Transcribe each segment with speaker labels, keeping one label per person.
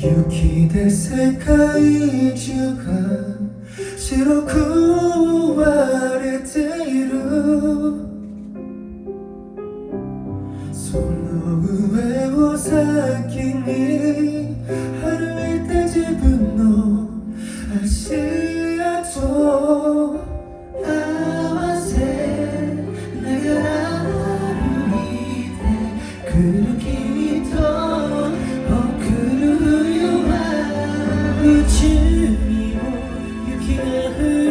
Speaker 1: 雪で世界中が白く雪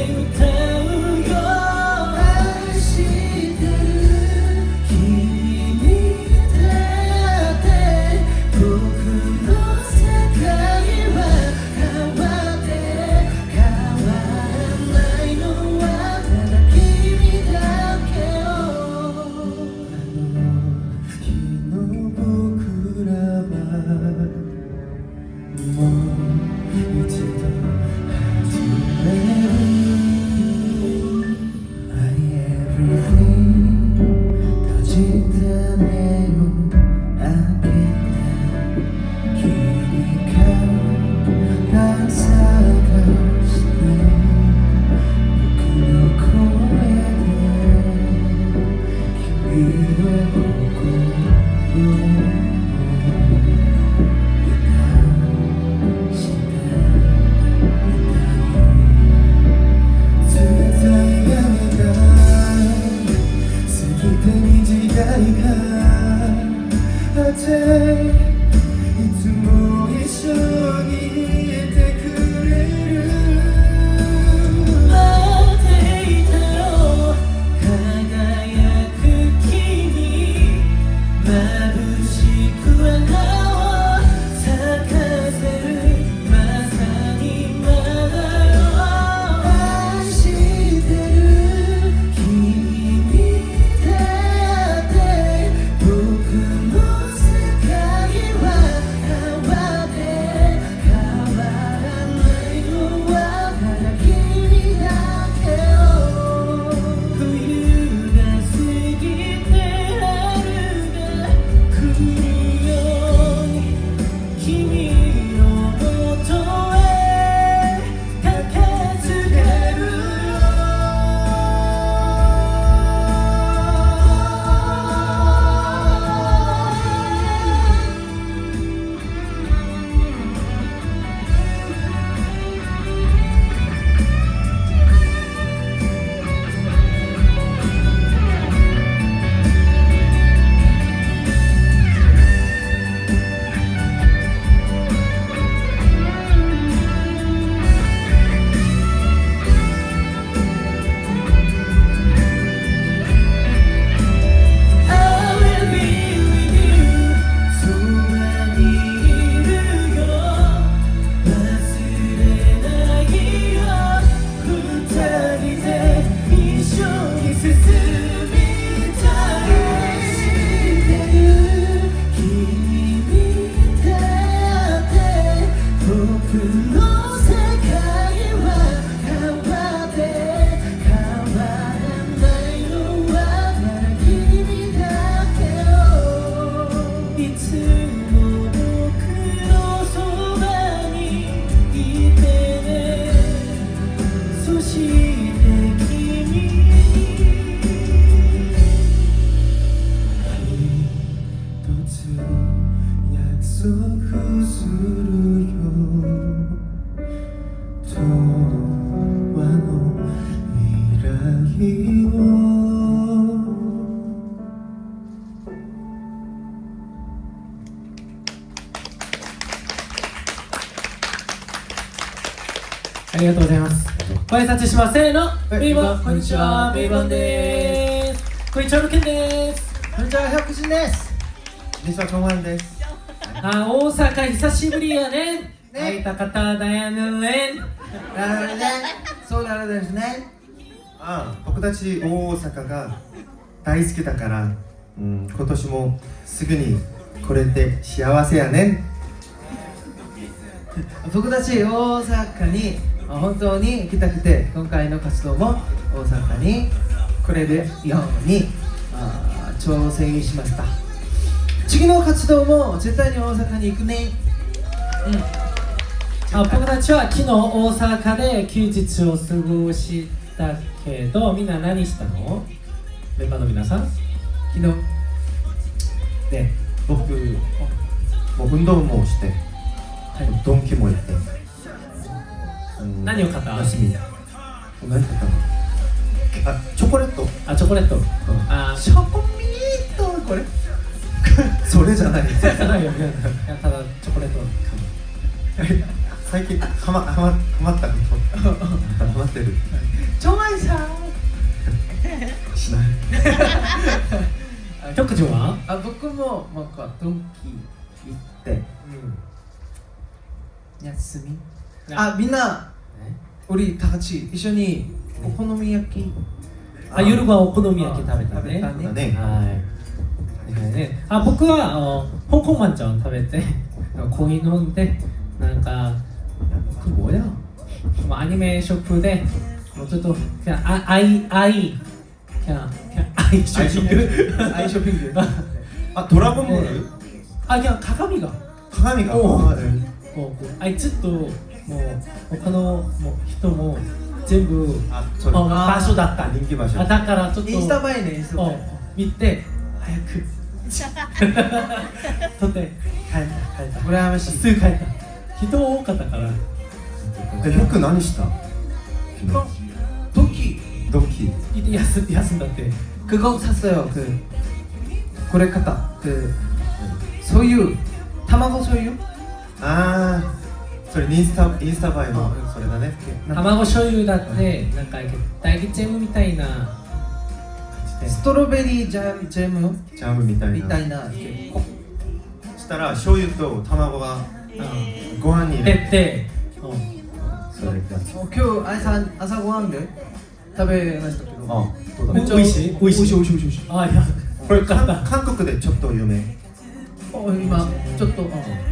Speaker 1: every time. します。せーの。メイボン、こんにちは。メイボンです。こんにちは、ルケンです。
Speaker 2: こんにちは、百人です。実はトンワンです。
Speaker 1: あ、大阪久しぶりやね。
Speaker 2: ね
Speaker 1: 会いた方だよね。
Speaker 2: なるほどね。そうなるですね。ああ、僕たち大阪が大好きだから、うん、今年もすぐに来れて幸せやね。
Speaker 3: 僕たち大阪にあ本当に行きたくて。今回の活動も大阪に来れるようにあ調整しました。次の活動も絶対に大阪に行くね。
Speaker 1: あ僕たちは昨日大阪で休日を過ごしたけどみんな何したの？メンバーの皆さん？
Speaker 3: 昨日。
Speaker 2: ね、僕、運動もして、
Speaker 1: はい。
Speaker 2: ドンキも行って。うん。
Speaker 1: 何を買った？
Speaker 2: 休み。何買ったのあ、チョコレート。
Speaker 1: あチョコレート、あ
Speaker 3: チョコミートこれ。
Speaker 2: それじゃない。
Speaker 1: じゃないよ。ねただチョコレート。
Speaker 2: 最近ハマハマハマったことハマってる？
Speaker 3: ちょまいさん。
Speaker 2: しない。
Speaker 1: 局長は？
Speaker 3: あ僕もなんかドンキ行って。休み？ 네. 아 민나. 네. 우리 다 같이 이션이 오코노미야끼
Speaker 1: あ夜ご飯お好み焼き食べたね食べたねはいはいねあ僕はあの香港マンチョン食べて コーヒー飲んでなんかこれ뭐야? 뭐 아니메 쇼프데 뭐 저도 그냥 아, 아이 아이. 그냥 그냥 아이 쇼핑.
Speaker 3: 아이 쇼핑.
Speaker 2: 아, 아 돌아본 네. 거를?
Speaker 1: 아 그냥 가감이가.
Speaker 2: 가감이가? 어,
Speaker 1: 아, 네. 어, 뭐, 아이 쯔또 もう他のもう人も全部
Speaker 2: あそれ
Speaker 1: あ場所だった
Speaker 2: 人気場所
Speaker 1: あだからちょっと
Speaker 3: インスタ映えねインスタ
Speaker 1: を
Speaker 3: 映え
Speaker 1: 見て早く撮って帰った帰った
Speaker 3: 羨ましい
Speaker 1: すぐ帰った人多かったから
Speaker 2: え僕何した昨日
Speaker 3: ドンキ
Speaker 2: ドンキ
Speaker 1: いて休休んだって
Speaker 3: 그거 샀어요. 그 고래카타 그 소유 타마고 소유
Speaker 2: ああ それインスタインスタ映えのそれだね。
Speaker 1: 卵醤油だってなんか大理ジェムみたいな。
Speaker 3: ストロベリージャム？ジェム
Speaker 2: ジャムみたいな。
Speaker 3: みたいな。こ
Speaker 2: したら醤油と卵が
Speaker 1: うん。
Speaker 2: ご飯に入
Speaker 1: で
Speaker 2: れて。
Speaker 1: うん。
Speaker 2: それ
Speaker 3: 今日朝朝ごはんで？食べましたけど。
Speaker 2: あそうだね。
Speaker 1: めっちゃ美味しい？美味しい。
Speaker 3: 美味しい美味しい美味しい。
Speaker 1: あいや。
Speaker 2: これ韓国でちょっと有名。
Speaker 3: お今ちょっと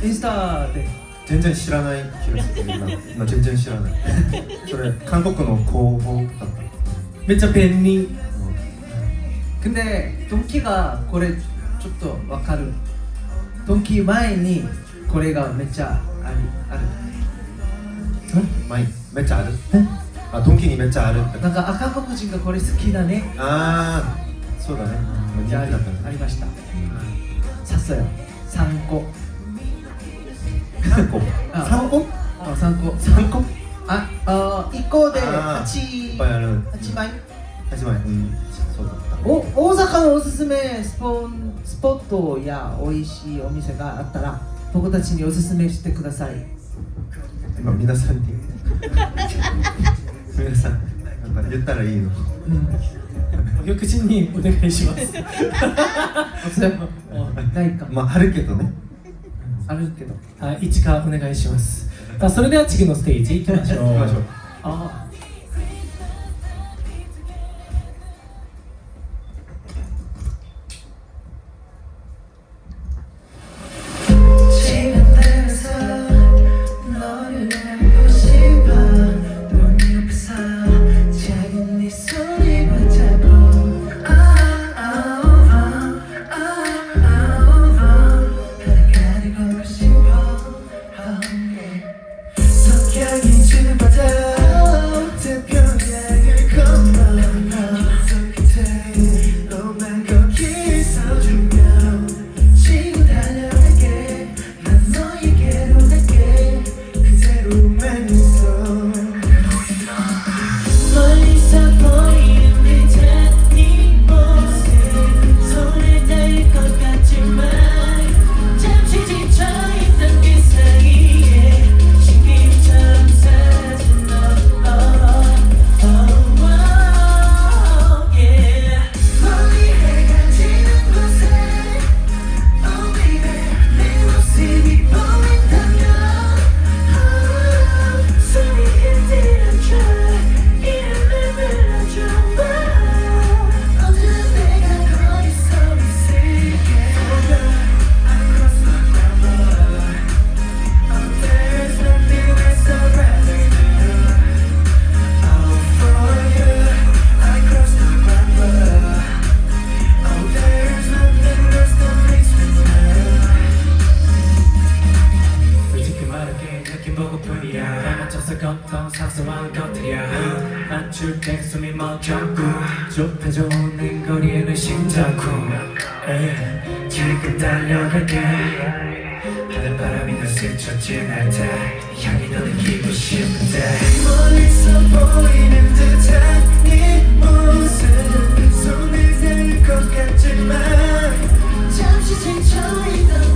Speaker 3: インスタで
Speaker 2: 全然知らない気がする今今全然知らないそれ韓国の広報だった
Speaker 1: めっちゃ便利
Speaker 3: 근데 동키가 고래 ちょっとわかるドンキ前にこれがめっちゃありある
Speaker 2: マイめっちゃあるあドンキにめっちゃあるって
Speaker 3: なんか赤黒人がこれ好きだね
Speaker 2: ああそうだね人気だ
Speaker 3: じゃあ
Speaker 2: ったね
Speaker 3: ありました샀어요 3個
Speaker 2: 三個。三個？
Speaker 3: あ三個。
Speaker 2: 三個？
Speaker 3: ああ一個で
Speaker 2: 八。
Speaker 3: 八枚
Speaker 2: 八枚うん。そうだった。
Speaker 3: お大阪のおすすめスポンスポットや美味しいお店があったら僕たちにおすすめしてください。
Speaker 2: 今皆さんに。皆さんなんか言ったらいいの？うん。
Speaker 1: 翌日にお願いします。
Speaker 3: ないか。
Speaker 2: まああるけどね。
Speaker 3: あるけど
Speaker 1: はい一かお願いします。それでは次のステージ行きましょう。
Speaker 2: 行きましょう。
Speaker 1: あ 걷던사소한것들이야 맞출 때 숨이 멎었고 좁혀져 오는 거리에는 심장쿵 에이, 지금 달려갈게 하늘바람이 날 스쳐 지날 때 향이 너를 기고 싶은데. 멀리서 보이는 듯한 네 모습 손을 댈것 같지만 잠시 지쳐 있던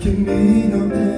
Speaker 2: 君の
Speaker 1: 手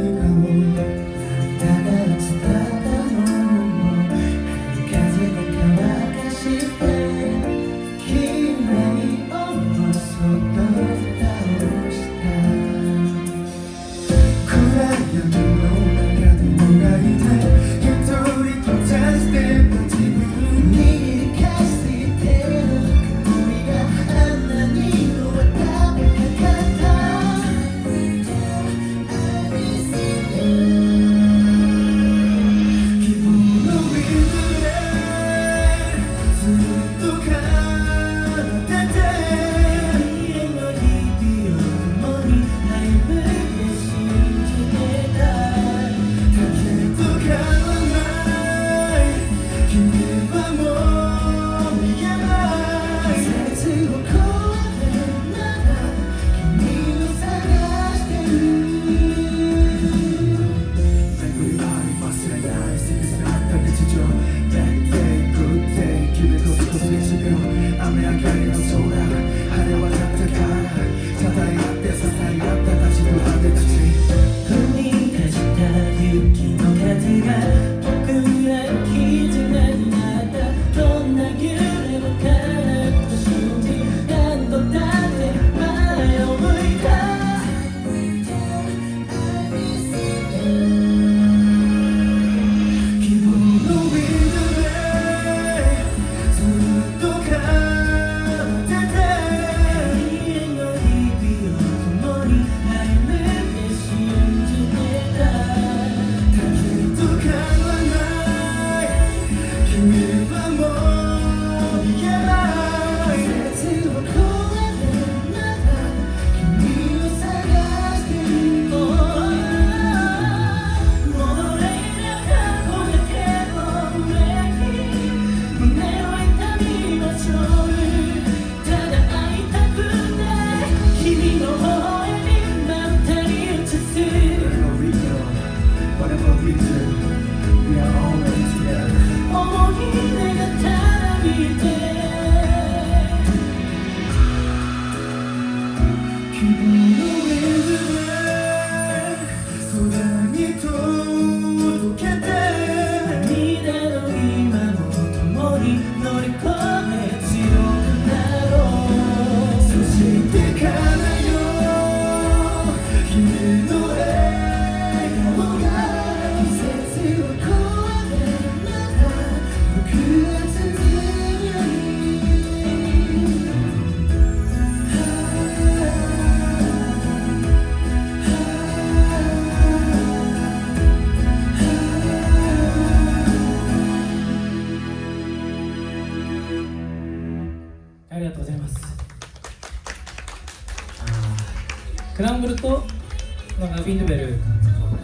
Speaker 1: ランブルとウィンドベル、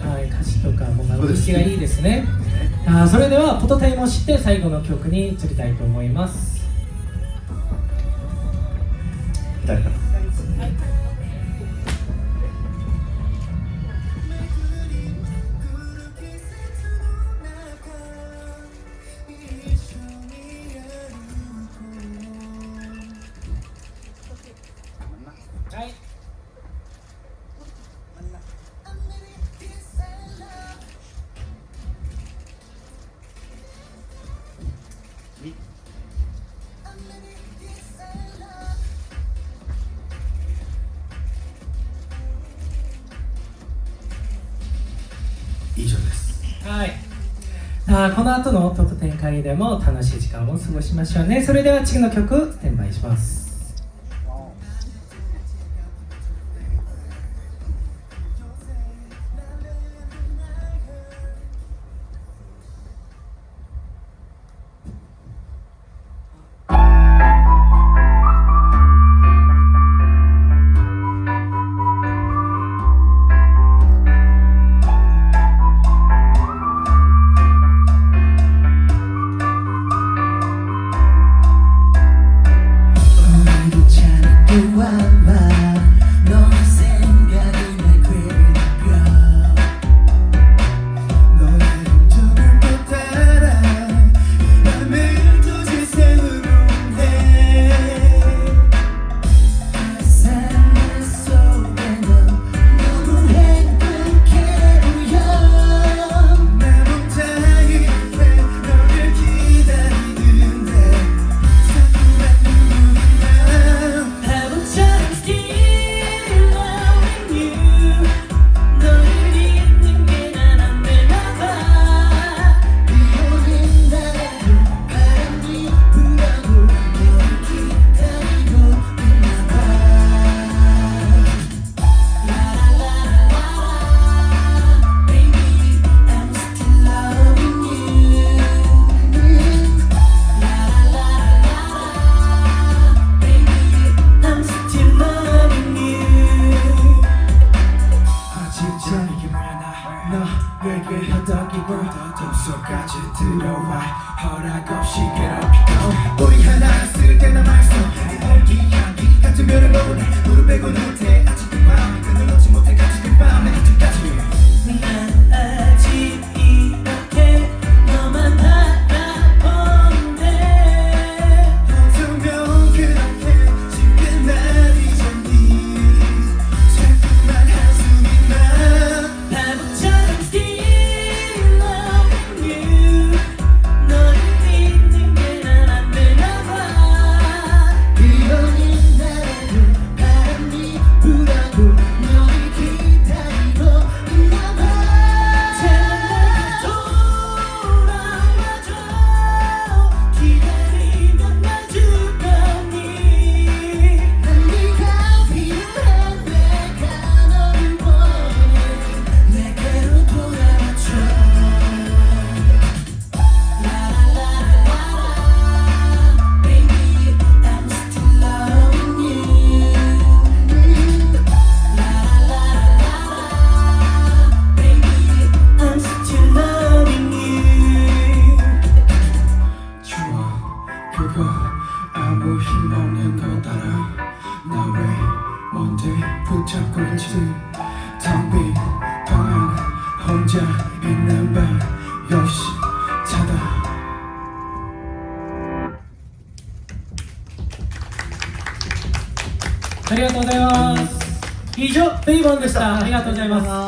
Speaker 1: はい、歌詞とかも動きがいいですね。あそれではポトタイムを知って最後の曲に移りたいと思います。あこの後の音と展開でも楽しい時間を過ごしましょうね。それでは次の曲ステンバイします。定番でした。ありがとうございます。